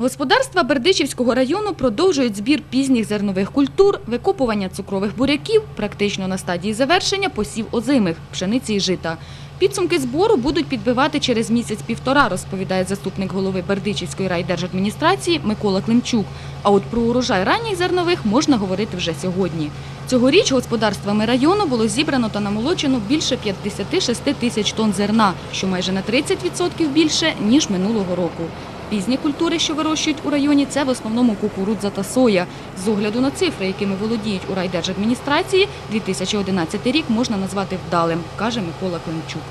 Господарства Бердичівського району продовжують збір пізніх зернових культур, викопування цукрових буряків, практично на стадії завершення посів озимих, пшениці і жита. Підсумки збору будуть підбивати через місяць-півтора, розповідає заступник голови Бердичівської райдержадміністрації Микола Климчук. А от про урожай ранніх зернових можна говорити вже сьогодні. Цьогоріч господарствами району було зібрано та намолочено більше 56 тисяч тонн зерна, що майже на 30% більше, ніж минулого року. Пізні культури, що вирощують у районі, це в основному кукурудза та соя. З огляду на цифри, якими володіють у райдержадміністрації, 2011 рік можна назвати вдалим, каже Микола Климчук.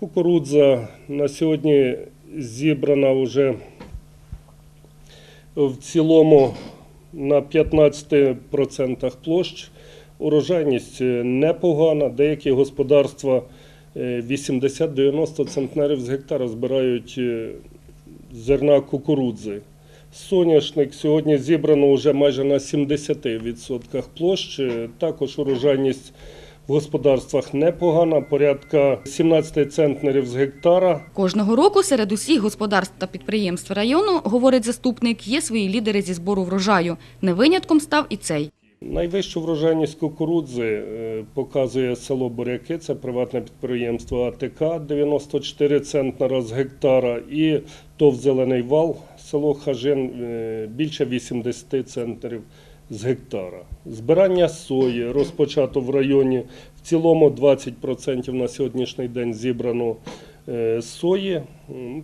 Кукурудза на сьогодні зібрана вже в цілому на 15% площ. Урожайність непогана. Деякі господарства е, 80-90 центнерів з гектара збирають е, зерна кукурудзи. Соняшник сьогодні зібрано вже майже на 70% площ. Е, Також урожайність в господарствах непогана, порядка 17 центнерів з гектара. Кожного року серед усіх господарств та підприємств району, говорить заступник, є свої лідери зі збору врожаю. Не винятком став і цей. Найвищу врожайність кукурудзи е, показує село Буряки, це приватне підприємство АТК, 94 центнера з гектара, і ТОВ Зелений вал, село Хажин, е, більше 80 центнерів з гектара. Збирання сої розпочато в районі, в цілому 20% на сьогоднішній день зібрано е, сої.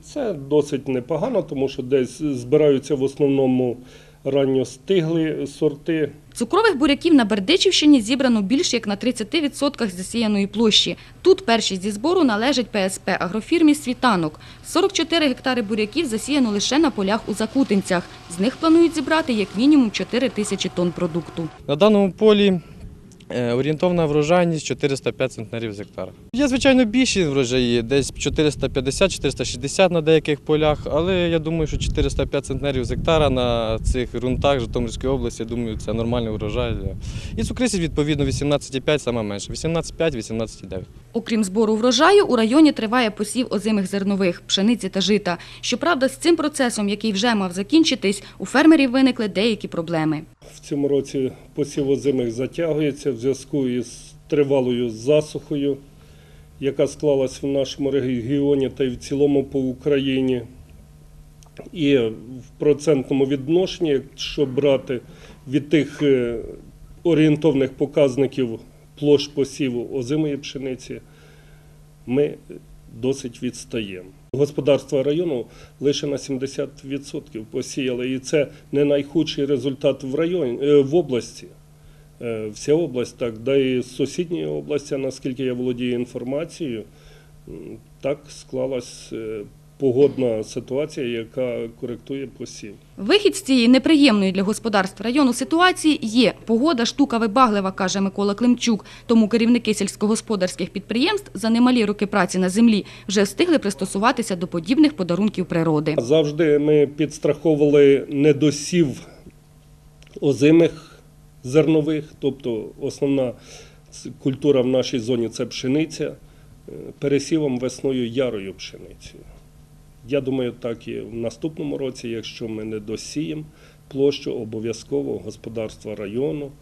Це досить непогано, тому що десь збираються в основному ранньостиглі сорти. Цукрових буряків на Бердичівщині зібрано більше як на 30% засіяної площі. Тут першість зі збору належить ПСП агрофірмі «Світанок». 44 гектари буряків засіяно лише на полях у Закутинцях. З них планують зібрати як мінімум 4 тисячі тонн продукту. На даному полі орієнтовна врожайність 405 центнерів з гектара. Є, звичайно, більші врожаї, десь 450-460 на деяких полях, але я думаю, що 405 центнерів з гектара на цих ґрунтах Житомирської області, я думаю, це нормальний врожай. І цукрисів, відповідно, 18,5 саме менше, 18,5, 18,9. Окрім збору врожаю, у районі триває посів озимих зернових, пшениці та жита. Щоправда, з цим процесом, який вже мав закінчитись, у фермерів виникли деякі проблеми. В цьому році посів озимих затягується в зв'язку із тривалою засухою, яка склалась в нашому регіоні та й в цілому по Україні. І в процентному відношенні, якщо брати від тих е, орієнтовних показників площ посіву озимої пшениці, ми досить відстаємо. Господарства району лише на 70% посіяли, і це не найхудший результат в районі е, в області. Е, Вся область так, да і сусідньої області, наскільки я володію інформацією, так склалась е, погодна ситуація, яка коректує посів. Вихід з цієї неприємної для господарств району ситуації є. Погода штука вибаглива, каже Микола Климчук. Тому керівники сільськогосподарських підприємств за немалі роки праці на землі вже встигли пристосуватися до подібних подарунків природи. Завжди ми підстраховували недосів озимих зернових, тобто основна культура в нашій зоні це пшениця, е, пересівом весною ярою пшеницею. Я думаю, так і в наступному році, якщо ми не досіємо площу, обов'язково господарства району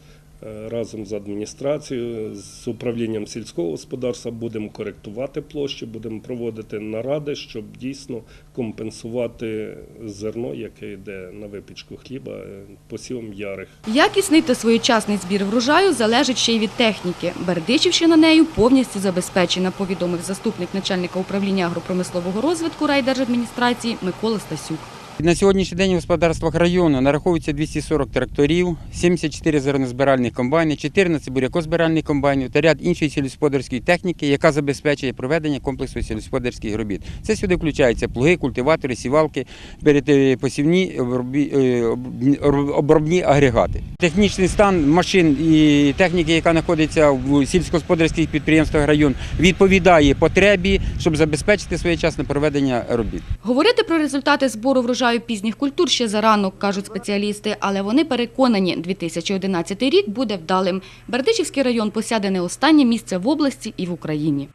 разом з адміністрацією, з управлінням сільського господарства будемо коректувати площі, будемо проводити наради, щоб дійсно компенсувати зерно, яке йде на випічку хліба, е, посівом ярих. Якісний та своєчасний збір врожаю залежить ще й від техніки. Бердичівщина нею повністю забезпечена, повідомив заступник начальника управління агропромислового розвитку райдержадміністрації Микола Стасюк. На сьогоднішній день в господарствах району нараховується 240 тракторів, 74 зернозбиральних комбайни, 14 бурякозбиральних комбайнів та ряд іншої сільськогосподарської техніки, яка забезпечує проведення комплексу сільськогосподарських робіт. Це сюди включаються плуги, культиватори, сівалки, обробі- е, об- обробні агрегати. Технічний стан машин і техніки, яка знаходиться в сільськогосподарських підприємствах району, відповідає потребі, щоб забезпечити своєчасне проведення робіт. Говорити про результати збору врожаю пізніх культур ще зарано, кажуть спеціалісти, але вони переконані, 2011 рік буде вдалим. Бердичівський район посяде не останнє місце в області і в Україні.